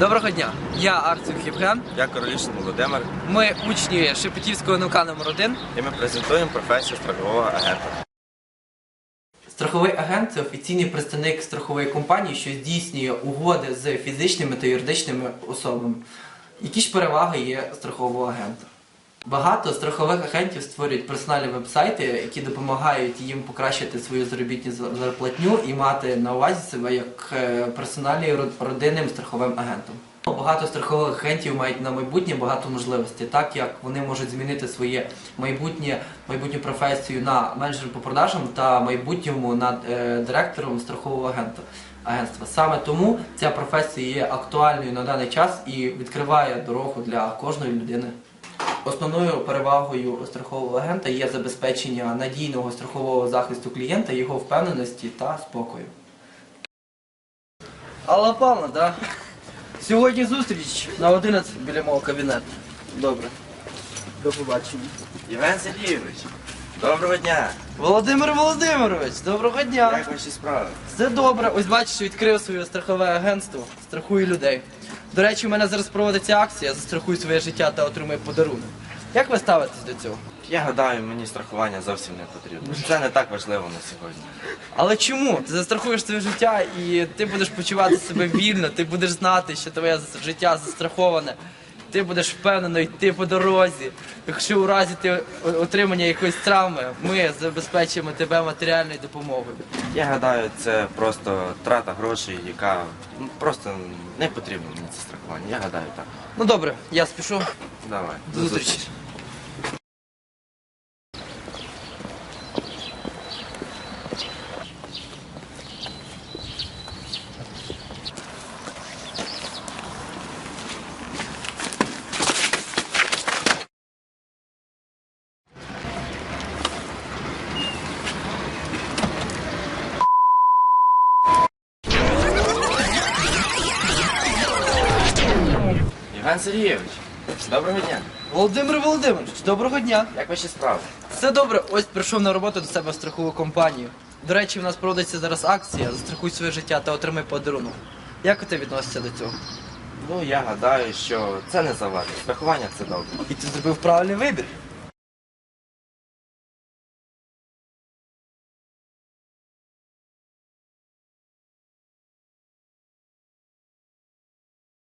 Доброго дня, я Артур Євген. Я Королішин Володимир, Ми учні Шепетівського НУК номер 1 і ми презентуємо професію страхового агента. Страховий агент це офіційний представник страхової компанії, що здійснює угоди з фізичними та юридичними особами. Які ж переваги є страхового агента? Багато страхових агентів створюють персональні вебсайти, які допомагають їм покращити свою заробітну за- зарплатню і мати на увазі себе як е, персональним родинним страховим агентом. Багато страхових агентів мають на майбутнє багато можливостей, так як вони можуть змінити своє майбутнє майбутню професію на менеджером по продажам та майбутньому над е, директором страхового агента агентства. Саме тому ця професія є актуальною на даний час і відкриває дорогу для кожної людини. Основною перевагою страхового агента є забезпечення надійного страхового захисту клієнта, його впевненості та спокою. Алла Павловна, да? Сьогодні зустріч на 11 біля мого кабінету. Добре. До побачення. Євген Сергійович, доброго дня! Володимир Володимирович, доброго дня. Як ваші справи? Все добре. Ось бачиш, відкрив своє страхове агентство, страхую людей. До речі, у мене зараз проводиться акція Застрахуй своє життя та отримай подарунок. Як ви ставитесь до цього? Я гадаю, мені страхування зовсім не потрібно. Це не так важливо на сьогодні. Але чому? Ти застрахуєш своє життя і ти будеш почувати себе вільно, ти будеш знати, що твоє життя застраховане. Ти будеш впевнено йти по дорозі. Якщо у разі ти отримання якоїсь травми, ми забезпечимо тебе матеріальною допомогою. Я гадаю, це просто трата грошей, яка ну, просто не потрібна мені це страхування. Я гадаю так. Ну добре, я спішу. Давай. До зустрічі. Євген Сергійович, доброго дня! Володимир Володимирович, доброго дня. Як ваші справи? Все добре, ось прийшов на роботу до себе в страхову компанію. До речі, в нас проводиться зараз акція Застрахуй своє життя та отримай подарунок. Як ти відносишся до цього? Ну, я гадаю, що це не завадить. Страхування це добре. І ти зробив правильний вибір.